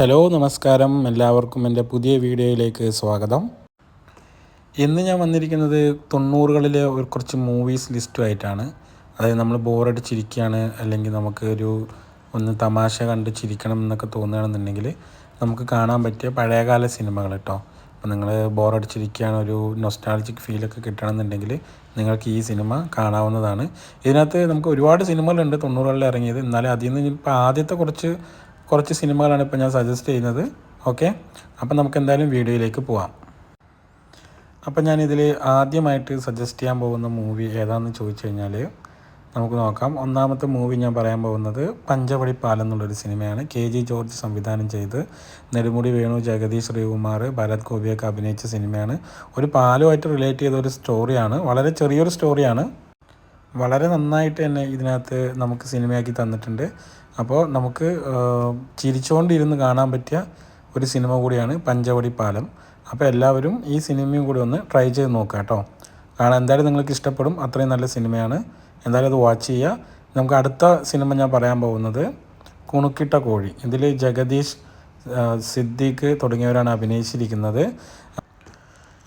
Hello നമസ്കാരം. എല്ലാവർക്കും എന്റെ പുതിയ വീഡിയോയിലേക്ക് സ്വാഗതം. ഇന്ന് ഞാൻ വന്നിരിക്കുന്നത് തൊണ്ണൂറുകളിലെ ഒരു കുറച്ച് മൂവീസ് ലിസ്റ്റുമായിട്ടാണ് അതായത് നമ്മൾ ബോറടിച്ചിരിക്കുകയാണ് അല്ലെങ്കിൽ നമുക്ക് ഒരു ഒന്ന് തമാശ കണ്ട് ചിരിക്കണം എന്നൊക്കെ തോന്നുകയാണെന്നുണ്ടെങ്കിൽ നമുക്ക് കാണാൻ പറ്റിയ പഴയകാല സിനിമകൾ കേട്ടോ. അപ്പോൾ നിങ്ങൾ ബോറടിച്ചിരിക്കുകയാണ് ഒരു നൊസ്റ്റാളജിക് ഫീലൊക്കെ കിട്ടണമെന്നുണ്ടെങ്കിൽ നിങ്ങൾക്ക് ഈ സിനിമ കാണാവുന്നതാണ്. ഇതിനകത്ത് നമുക്ക് ഒരുപാട് സിനിമകളുണ്ട് തൊണ്ണൂറുകളിൽ ഇറങ്ങിയത്. എന്നാലും അതിൽ നിന്ന് ഇപ്പോൾ ആദ്യത്തെ കുറച്ച് കുറച്ച് സിനിമകളാണ് ഇപ്പോൾ ഞാൻ സജസ്റ്റ് ചെയ്യുന്നത്. ഓക്കെ അപ്പം നമുക്ക് എന്തായാലും വീഡിയോയിലേക്ക് പോവാം. അപ്പം ഞാനിതിൽ ആദ്യമായിട്ട് സജസ്റ്റ് ചെയ്യാൻ പോകുന്ന മൂവി ഏതാണെന്ന് ചോദിച്ചു കഴിഞ്ഞാൽ നമുക്ക് നോക്കാം. ഒന്നാമത്തെ മൂവി ഞാൻ പറയാൻ പോകുന്നത് പഞ്ചവടി പാലം എന്നുള്ളൊരു സിനിമയാണ്. കെ ജി ജോർജ് സംവിധാനം ചെയ്ത് നെടുമുടി വേണു ജഗദീഷ് ശ്രീകുമാർ ഭരത് ഗോപിയൊക്കെ അഭിനയിച്ച സിനിമയാണ്. ഒരു പാലുമായിട്ട് റിലേറ്റ് ചെയ്ത ഒരു സ്റ്റോറിയാണ് വളരെ ചെറിയൊരു സ്റ്റോറിയാണ് വളരെ നന്നായിട്ട് തന്നെ ഇതിനകത്ത് നമുക്ക് സിനിമയാക്കി തന്നിട്ടുണ്ട്. അപ്പോൾ നമുക്ക് ചിരിച്ചുകൊണ്ടിരുന്ന് കാണാൻ പറ്റിയ ഒരു സിനിമ കൂടിയാണ് പഞ്ചവടി പാലം. അപ്പോൾ എല്ലാവരും ഈ സിനിമയും കൂടി ഒന്ന് ട്രൈ ചെയ്ത് നോക്കുക കേട്ടോ. കാരണം എന്തായാലും നിങ്ങൾക്ക് ഇഷ്ടപ്പെടും. അത്രയും നല്ല സിനിമയാണ്. എന്തായാലും അത് വാച്ച് ചെയ്യുക. നമുക്ക് അടുത്ത സിനിമ ഞാൻ പറയാൻ പോകുന്നത് കുണുക്കിട്ട കോഴി. ഇതിൽ ജഗദീഷ് സിദ്ദീഖ് തുടങ്ങിയവരാണ് അഭിനയിച്ചിരിക്കുന്നത്.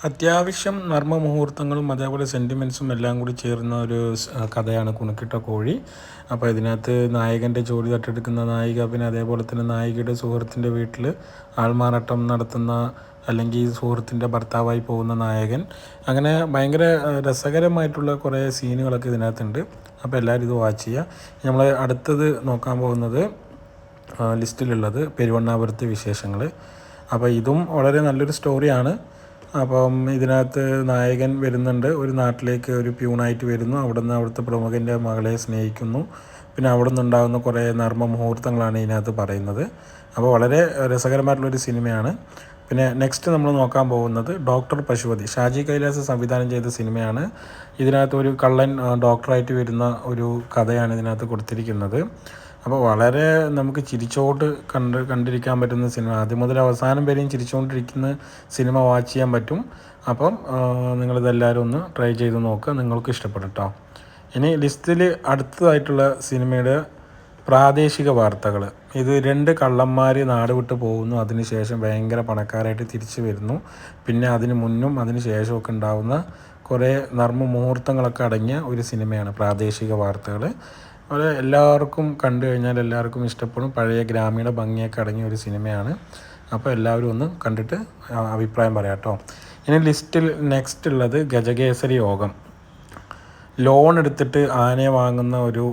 അത്യാവശ്യം നർമ്മ മുഹൂർത്തങ്ങളും അതേപോലെ സെന്റിമെൻസും എല്ലാം കൂടി ചേർന്ന ഒരു കഥയാണ് കുണക്കിട്ട കോഴി. അപ്പോൾ ഇതിനകത്ത് നായകന്റെ ജോലി തട്ടെടുക്കുന്ന നായിക പിന്നെ അതേപോലെ തന്നെ നായികയുടെ സുഹൃത്തിന്റെ വീട്ടിൽ ആൾമാറാട്ടം നടത്തുന്ന അല്ലെങ്കിൽ സുഹൃത്തിന്റെ ഭർത്താവായി പോകുന്ന നായകൻ. അങ്ങനെ ഭയങ്കര രസകരമായിട്ടുള്ള കുറേ സീനുകളൊക്കെ ഇതിനകത്തുണ്ട്. അപ്പോൾ എല്ലാവരും ഇത് വാച്ച് ചെയ്യുക നമ്മൾ അടുത്തത് നോക്കാൻ പോകുന്നത് ലിസ്റ്റിലുള്ളത് പെരുവണ്ണാപുരത്തെ വിശേഷങ്ങൾ അപ്പോൾ ഇതും വളരെ നല്ലൊരു സ്റ്റോറിയാണ് അപ്പം ഇതിനകത്ത് നായകൻ വരുന്നുണ്ട്. ഒരു നാട്ടിലേക്ക് ഒരു പ്യൂണായിട്ട് വരുന്നു. അവിടുന്ന് അവിടുത്തെ പ്രമുഖന്റെ മകളെ സ്നേഹിക്കുന്നു. പിന്നെ അവിടെ നിന്നുണ്ടാകുന്ന കുറേ നർമ്മ മുഹൂർത്തങ്ങളാണ് ഇതിനകത്ത് പറയുന്നത്. അപ്പോൾ വളരെ രസകരമായിട്ടുള്ളൊരു സിനിമയാണ്. പിന്നെ നെക്സ്റ്റ് നമ്മൾ നോക്കാൻ പോകുന്നത് ഡോക്ടർ പശുപതി. ഷാജി കൈലാസ് സംവിധാനം ചെയ്ത സിനിമയാണ്. ഇതിനകത്ത് ഒരു കള്ളൻ ഡോക്ടറായിട്ട് വരുന്ന ഒരു കഥയാണ് ഇതിനകത്ത് കൊടുത്തിരിക്കുന്നത്. അപ്പോൾ വളരെ നമുക്ക് ചിരിച്ചോട്ട് കണ്ട് കണ്ടിരിക്കാൻ പറ്റുന്ന സിനിമ. ആദ്യം മുതൽ അവസാനം വരെയും ചിരിച്ചുകൊണ്ടിരിക്കുന്ന സിനിമ വാച്ച് ചെയ്യാൻ പറ്റും. അപ്പം നിങ്ങളിതെല്ലാവരും ഒന്ന് ട്രൈ ചെയ്ത് നോക്കുക നിങ്ങൾക്ക് ഇഷ്ടപ്പെടും കേട്ടോ ഇനി ലിസ്റ്റിൽ അടുത്തതായിട്ടുള്ള സിനിമയുടെ പ്രാദേശിക വാർത്തകൾ ഇത് രണ്ട് കള്ളന്മാർ നാട് വിട്ട് പോകുന്നു. അതിനുശേഷം ഭയങ്കര പണക്കാരായിട്ട് തിരിച്ചു വരുന്നു. പിന്നെ അതിന് മുന്നും അതിന് ശേഷമൊക്കെ ഉണ്ടാകുന്ന കുറേ നർമ്മ മുഹൂർത്തങ്ങളൊക്കെ അടങ്ങിയ ഒരു സിനിമയാണ് പ്രാദേശിക വാർത്തകൾ അത് എല്ലാവർക്കും കണ്ടു കഴിഞ്ഞാൽ എല്ലാവർക്കും ഇഷ്ടപ്പെടും. പഴയ ഗ്രാമീണ ഭംഗിയൊക്കെ അടങ്ങിയ ഒരു സിനിമയാണ്. അപ്പോൾ എല്ലാവരും ഒന്ന് കണ്ടിട്ട് അഭിപ്രായം പറയാം കേട്ടോ. ഇനി ലിസ്റ്റിൽ നെക്സ്റ്റ് ഉള്ളത് ഗജകേസരി യോഗം. ലോൺ എടുത്തിട്ട് ആനയെ വാങ്ങുന്ന ഒരു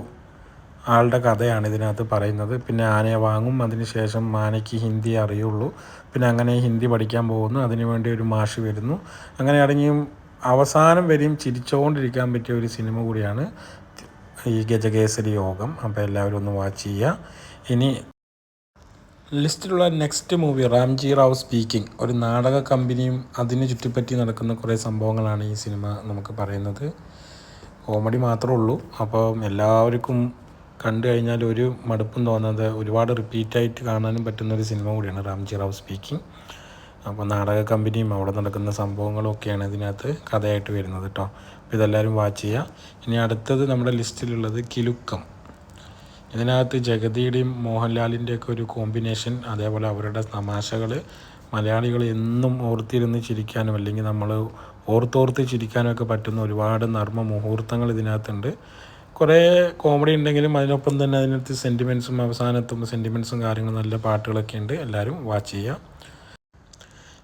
ആളുടെ കഥയാണ് ഇതിനകത്ത് പറയുന്നത്. പിന്നെ ആനയെ വാങ്ങും അതിനുശേഷം ആനയ്ക്ക് ഹിന്ദി അറിയുള്ളൂ. പിന്നെ അങ്ങനെ ഹിന്ദി പഠിക്കാൻ പോകുന്നു അതിനുവേണ്ടി ഒരു മാഷ് വരുന്നു. അങ്ങനെ അടങ്ങിയും അവസാനം വരെയും ചിരിച്ചുകൊണ്ടിരിക്കാൻ പറ്റിയ ഒരു സിനിമ കൂടിയാണ് ഈ ഗജകേസരി യോഗം. അപ്പോൾ എല്ലാവരും ഒന്ന് വാച്ച് ചെയ്യുക. ഇനി ലിസ്റ്റിലുള്ള next movie Ramji Rao speaking ഒരു നാടക കമ്പനിയും അതിനെ ചുറ്റിപ്പറ്റി നടക്കുന്ന കുറേ സംഭവങ്ങളാണ് ഈ സിനിമ നമുക്ക് പറയുന്നത്. കോമഡി മാത്രമേ ഉള്ളൂ. അപ്പം എല്ലാവർക്കും കണ്ടു കഴിഞ്ഞാൽ ഒരു മടുപ്പും തോന്നാതെ ഒരുപാട് റിപ്പീറ്റായിട്ട് കാണാനും പറ്റുന്ന ഒരു സിനിമ കൂടിയാണ് റാംജി റാവ് സ്പീക്കിംഗ് അപ്പോൾ നാടക കമ്പനിയും അവിടെ നടക്കുന്ന സംഭവങ്ങളും ഒക്കെയാണ് ഇതിനകത്ത് കഥയായിട്ട് വരുന്നത് കേട്ടോ. അപ്പോൾ ഇതെല്ലാവരും വാച്ച് ചെയ്യുക. ഇനി അടുത്തത് നമ്മുടെ ലിസ്റ്റിലുള്ളത് കിലുക്കം. ഇതിനകത്ത് ജഗതിയുടെയും മോഹൻലാലിന്റെയൊക്കെ ഒരു കോമ്പിനേഷൻ അതേപോലെ അവരുടെ തമാശകൾ മലയാളികൾ എന്നും ഓർത്തിരുന്ന് ചിരിക്കാനും അല്ലെങ്കിൽ നമ്മൾ ഓർത്തോർത്ത് ചിരിക്കാനും ഒക്കെ പറ്റുന്ന ഒരുപാട് നർമ്മ മുഹൂർത്തങ്ങൾ ഇതിനകത്തുണ്ട്. കുറേ കോമഡി ഉണ്ടെങ്കിലും അതിനൊപ്പം തന്നെ അതിനകത്ത് സെന്റിമെൻസും അവസാനത്തും സെന്റിമെൻസും കാര്യങ്ങളും നല്ല പാട്ടുകളൊക്കെ ഉണ്ട്. എല്ലാവരും വാച്ച് ചെയ്യുക.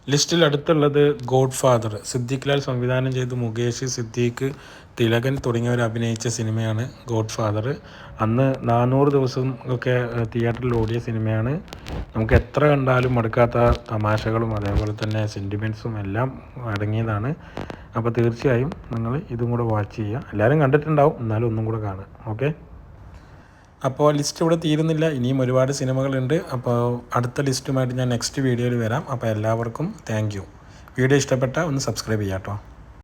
ലിസ്റ്റിൽ അടുത്തുള്ളത് ഗോഡ് ഫാദർ സിദ്ദീഖ് ലാൽ സംവിധാനം ചെയ്ത് മുകേഷ് സിദ്ദീഖ് തിലകൻ തുടങ്ങിയവർ അഭിനയിച്ച സിനിമയാണ് ഗോഡ് ഫാദർ അന്ന് നാനൂറ് ദിവസം ഒക്കെ തിയേറ്ററിൽ ഓടിയ സിനിമയാണ്. നമുക്ക് എത്ര കണ്ടാലും മടുക്കാത്ത തമാശകളും അതേപോലെ തന്നെ സെന്റിമെൻസും എല്ലാം അടങ്ങിയതാണ്. അപ്പോൾ തീർച്ചയായും നിങ്ങൾ ഇതും കൂടെ വാച്ച് ചെയ്യുക. എല്ലാവരും കണ്ടിട്ടുണ്ടാവും എന്നാലും ഒന്നും കൂടെ കാണുക. ഓക്കെ? അപ്പോൾ ലിസ്റ്റ് ഇവിടെ തീരുന്നില്ല. ഇനിയും ഒരുപാട് സിനിമകളുണ്ട്. അപ്പോൾ അടുത്ത ലിസ്റ്റുമായിട്ട് ഞാൻ നെക്സ്റ്റ് വീഡിയോയിൽ വരാം. അപ്പോൾ എല്ലാവർക്കും താങ്ക് വീഡിയോ ഇഷ്ടപ്പെട്ടാൽ ഒന്ന് സബ്സ്ക്രൈബ് ചെയ്യാം കേട്ടോ.